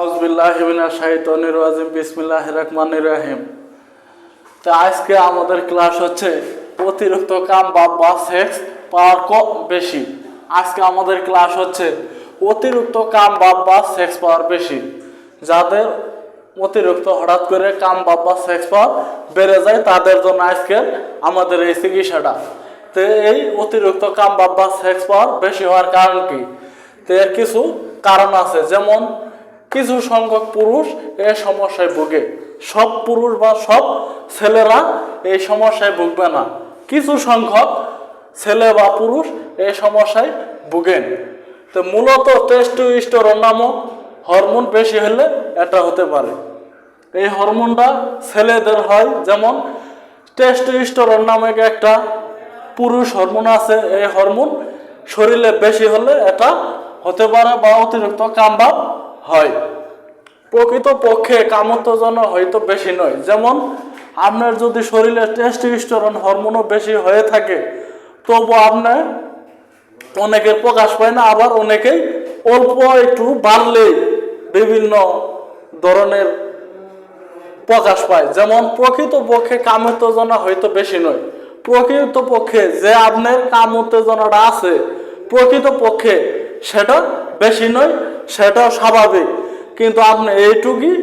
আউজবিল্লাহিমিনা শাহিতনির রাজিম বিসমিল্লাহ রহমানির রাহিম। তো আজকে আমাদের ক্লাস হচ্ছে অতিরিক্ত কাম বা বা পাওয়ার কম বেশি। আজকে আমাদের ক্লাস হচ্ছে অতিরিক্ত কাম বা বা সেক্স পাওয়ার বেশি। যাদের অতিরিক্ত হঠাৎ করে কাম বা বা সেক্স পাওয়ার বেড়ে যায়, তাদের জন্য আজকে আমাদের এই চিকিৎসাটা। তো এই অতিরিক্ত কাম বা বা সেক্স পাওয়ার বেশি হওয়ার কারণ কি? তো এর কিছু কারণ আছে। যেমন কিছু সংখ্যক পুরুষ এই সমস্যায় ভোগে। সব পুরুষ বা সব ছেলেরা এই সমস্যায় ভুগবে না। কিছু সংখ্যক ছেলে বা পুরুষ এই সমস্যায় ভুগেন। তো মূলত টেস্টোস্টেরন নামক হরমোন বেশি হলে এটা হতে পারে। এই হরমোনটা ছেলেদের হয়, যেমন টেস্টোস্টেরন নামক একটা পুরুষ হরমোন আছে, এই হরমোন শরীরে বেশি হলে এটা হতে পারে বা অতিরিক্ত কামবাব হয়। প্রকৃত পক্ষে কামোত্তেজনা হয়তো বেশি নয়। যেমন, আপনার যদি শরীরে টেস্টোস্টেরন হরমোনও বেশি হয়ে থাকে, তবু আপনার অনেকের প্রকাশ পায় না, আবার অনেকেই অল্প একটু বাড়লেই বিভিন্ন ধরনের প্রকাশ পায়। যেমন প্রকৃত পক্ষে কাম উত্তেজনা হয়তো বেশি নয়। প্রকৃত পক্ষে যে আপনার কাম উত্তেজনাটা আছে প্রকৃত পক্ষে সেটা বেশি নয়, সেটাও স্বাভাবিক। কিন্তু আপনি এইটুকুই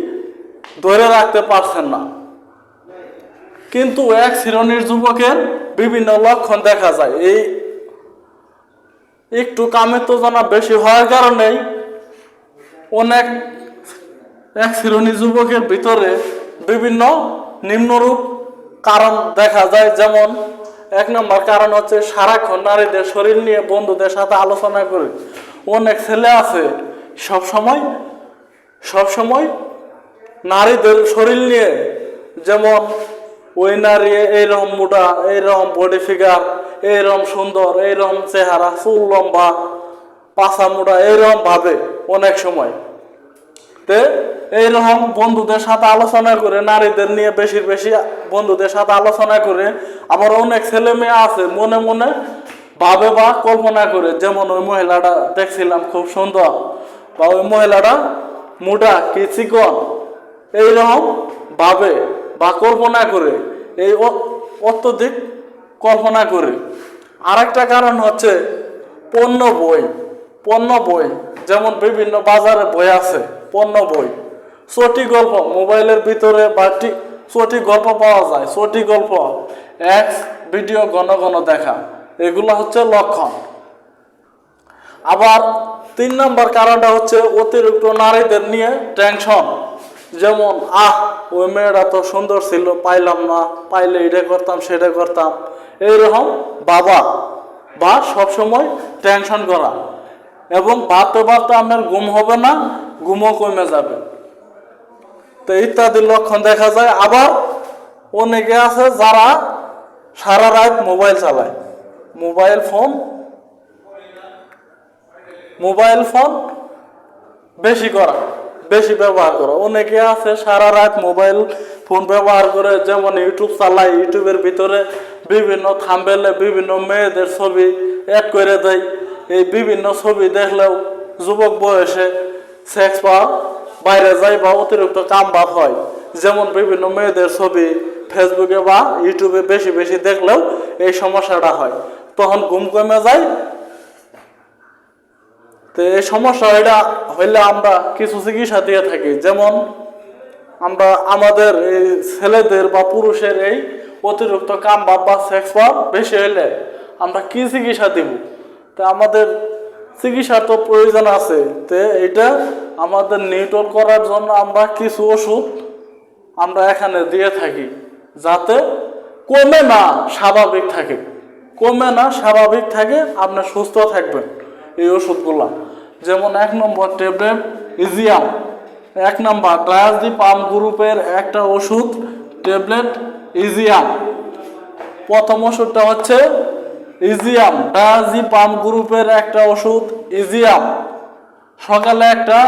ধরে রাখতে পারছেন না। কিন্তু এক শ্রেণির যুবকের বিভিন্ন লক্ষণ দেখা যায়। এই একটু কামের তোজনা বেশি হওয়ার কারণেই অনেক এক শ্রেণি যুবকের ভিতরে বিভিন্ন নিম্নরূপ কারণ দেখা যায়। যেমন এক নম্বর কারণ হচ্ছে সারাক্ষণ নারীদের শরীর নিয়ে বন্ধুদের সাথে আলোচনা করে অনেক ছেলে আছে? সব সময় সব সময় নারীদের শরীর নিয়ে, যেমন ওই নারী এইরকম মোটা এইরকম বডি ফিগার এইরকম সুন্দর এইরকম চেহারা, চুল লম্বা, পাছা মোটা এইরকম ভাবে অনেক সময়। তে এইরকম বন্ধুদের সাথে আলোচনা করে, নারীদের নিয়ে বেশি বেশি বন্ধুদের সাথে আলোচনা করে, আবার অনেক ছেলে মেয়ে আছে, মনে মনে ভাবে বা কল্পনা করে, যেমন ওই মহিলাটা দেখছিলাম খুব সুন্দর বা ওই মহিলাটা মোটা কি চিকন এইরকম ভাবে বা কল্পনা করে, এই অত্যধিক কল্পনা করে। আরেকটা কারণ হচ্ছে পণ্য বই পণ্য বই, যেমন বিভিন্ন বাজারে বই আছে, পণ্য বই। চটি গল্প মোবাইলের ভিতরে বা চটি গল্প পাওয়া যায় চটি গল্প এক্স ভিডিও ঘন ঘন দেখা। এগুলো হচ্ছে লক্ষণ। আবার তিন নম্বর কারণটা হচ্ছে অতিরিক্ত নারীদের নিয়ে টেনশন যেমন, আহ, ওই মেয়েটা তো সুন্দর ছিল, পাইলাম না, পাইলে এটা করতাম, সেটা করতাম। এইরকম বাবা বা সবসময় টেনশন করা। এবং ভাবতে ভাবতে আপনার ঘুম হবে না, ঘুমও কমে যাবে। তো ইত্যাদি লক্ষণ দেখা যায়। আবার অনেকে আছে যারা সারা রাত মোবাইল চালায়। Mobile phone? Mobile phone? বেশি করা, বেশি ব্যবহার করা। অনেকে আছে, সারা রাত মোবাইল ফোন ব্যবহার করে, যেমন ইউটিউব চালায়, ইউটিউবের ভিতরে বিভিন্ন থাম্বেলে বিভিন্ন মেয়েদের ছবি অ্যাড করে দেয়। এই বিভিন্ন ছবি দেখলেও যুবক বয়সে সেক্স পাওয়া বাইরে যায় বা অতিরিক্ত কাম বাপ হয়। যেমন বিভিন্ন মেয়েদের ছবি ফেসবুকে বা ইউটিউবে বেশি বেশি দেখলেও এই সমস্যাটা হয়। তখন ঘুম কমে যায়। তো এই সমস্যা এটা হইলে আমরা কিছু চিকিৎসা দিয়ে থাকি। যেমন আমরা আমাদের এই ছেলেদের বা পুরুষের এই অতিরিক্ত কাম বা বা সেক্স পাওয়ার বেশি হইলে আমরা কি চিকিৎসা দিব? তা আমাদের চিকিৎসার তো প্রয়োজন আছে। তো এটা আমাদের নিউট্রল করার জন্য আমরা কিছু ওষুধ আমরা এখানে দিয়ে থাকি। যাতে কমে না স্বাভাবিক থাকে। কমে না, স্বাভাবিক থাকে আপনি সুস্থ থাকবেন এই ওষুধগুলা। যেমন এক নম্বর ট্যাবলেট ইজিয়াম এক নম্বর ডায়াজি পাম গ্রুপের একটা ওষুধ, ট্যাবলেট ইজিয়াম প্রথম ওষুধটা হচ্ছে ইজিয়াম ডায়াজি পাম গ্রুপের একটা ওষুধ ইজিয়াম সকালে একটা,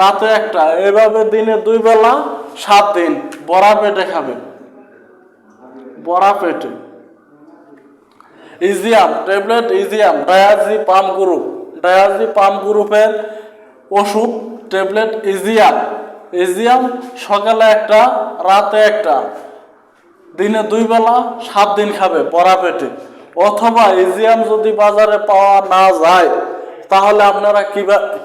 রাতে একটা, এভাবে দিনে দুই বেলা সাত দিন বড়া পেটে খাবেন। বড়া পেটে। ইজিয়াম, ট্যাবলেট ইজিয়াম ডায়াজি পাম গ্রুপ। ডায়াজি পাম গ্রুপের ওষুধ, ট্যাবলেট ইজিয়াম। ইজিয়াম সকালে একটা, রাতে একটা। দিনে দুই বেলা, সাত দিন খাবে পরা পেটে অথবা ইজিয়াম যদি বাজারে পাওয়া না যায়, তাহলে আপনারা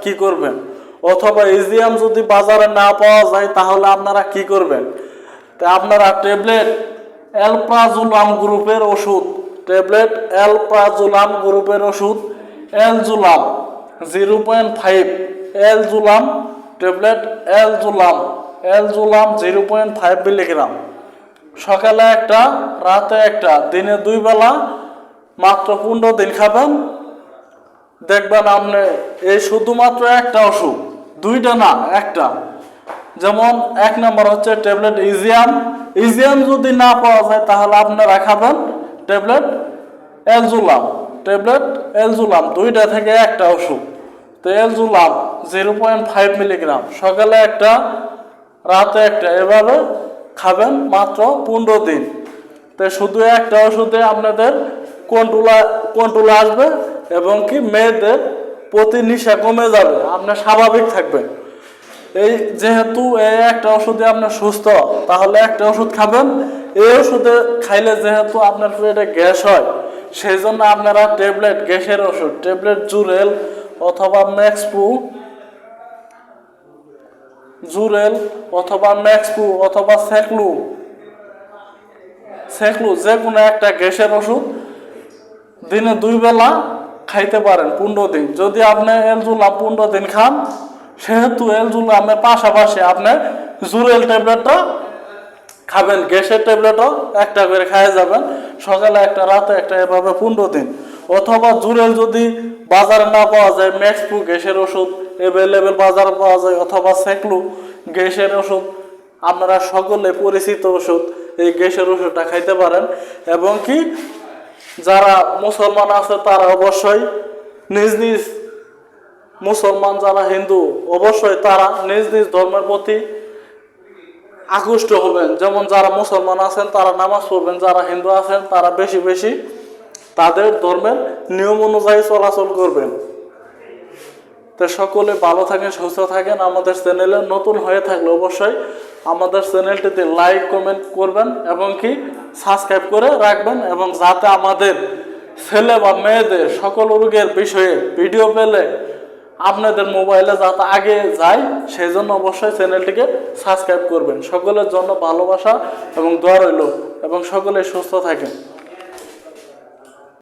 কি করবেন? অথবা ইজিয়াম যদি বাজারে না পাওয়া যায়, তাহলে আপনারা কি করবেন? তা আপনারা ট্যাবলেট অ্যালপ্রাজুলাম গ্রুপের ওষুধ ট্যাবলেট অ্যালপ্রাজুলাম গ্রুপের ওষুধ Alzolam zero point five Alzolam tablet Alzolam Alzolam zero point five milligram. সকালে একটা, রাতে একটা, দিনে দুই বেলা মাত্র পনেরো দিন খাবেন। দেখবেন আপনি এই শুধুমাত্র একটা ওষুধ, দুইটা না, একটা। যেমন এক নম্বর হচ্ছে ট্যাবলেট ইজিয়াম। ইজিয়াম যদি না পাওয়া যায় তাহলে আপনারা খাবেন। ট্যাবলেট, এলজুলাম ট্যাবলেট, এলজুলাম দুইটা থেকে একটা ওষুধ। তো Alzolam zero point five milligram. সকালে একটা, রাতে একটা, এভাবে খাবেন মাত্র পনেরো দিন। তো শুধু একটা ওষুধে আপনাদের কন্ট্রোল কন্ট্রোল আসবে এবং কি মেয়েদের প্রতি নিশা কমে যাবে। আপনার স্বাভাবিক থাকবেন। এই যেহেতু এই একটা ওষুধে আপনার সুস্থ, তাহলে একটা ওষুধ খাবেন। এই ওষুধে খাইলে যেহেতু আপনার পেটে গ্যাস হয় সেই জন্য আপনারা ট্যাবলেট, গ্যাসের ওষুধ, ট্যাবলেট জুরেল অথবা ম্যাক্সপু, জুরেল অথবা ম্যাক্সপু অথবা সেকলু সেকলু যে কোনো একটা গ্যাসের ওষুধ দিনে দুই বেলা খাইতে পারেন, পনেরো দিন। যদি আপনি এলজুলাম পনেরো দিন খান সেহেতু এলজুলামের পাশাপাশি আপনি জুরেল ট্যাবলেটটা খাবেন, গ্যাসের ট্যাবলেটও একটা করে খাইয়ে যাবেন। সকালে একটা, রাতে একটা, এভাবে পনেরো দিন। অথবা জুরেল যদি বাজারে না পাওয়া যায় ম্যাক্সপু গ্যাসের ওষুধ অ্যাভেলেবেল বাজারে পাওয়া যায়, অথবা সেকলু গ্যাসের ওষুধ, আপনারা সকলে পরিচিত ওষুধ এই গ্যাসের ওষুধটা খাইতে পারেন। এবং কি, যারা মুসলমান আছে তারা অবশ্যই নিজ নিজ মুসলমান যারা হিন্দু, অবশ্যই তারা নিজ নিজ ধর্মের প্রতি আকৃষ্ট হবেন। যেমন যারা মুসলমান আছেন, তারা নামাজ পড়বেন। যারা হিন্দু আছেন, তারা বেশি বেশি তাদের ধর্মের নিয়ম অনুযায়ী চলাচল করবেন। তো সকলে ভালো থাকেন, সুস্থ থাকেন। আমাদের চ্যানেলে নতুন হয়ে থাকলে অবশ্যই আমাদের চ্যানেলটিতে লাইক, কমেন্ট করবেন এবং কি সাবস্ক্রাইব করে রাখবেন এবং যাতে আমাদের ছেলে বা মেয়েদের সকল রোগের বিষয়ে ভিডিও পেলে আপনাদের মোবাইলে যাতে আগে যায় সেই জন্য অবশ্যই চ্যানেলটিকে সাবস্ক্রাইব করবেন। সকলের জন্য ভালোবাসা এবং দোয়া রইল এবং সকলে সুস্থ থাকেন।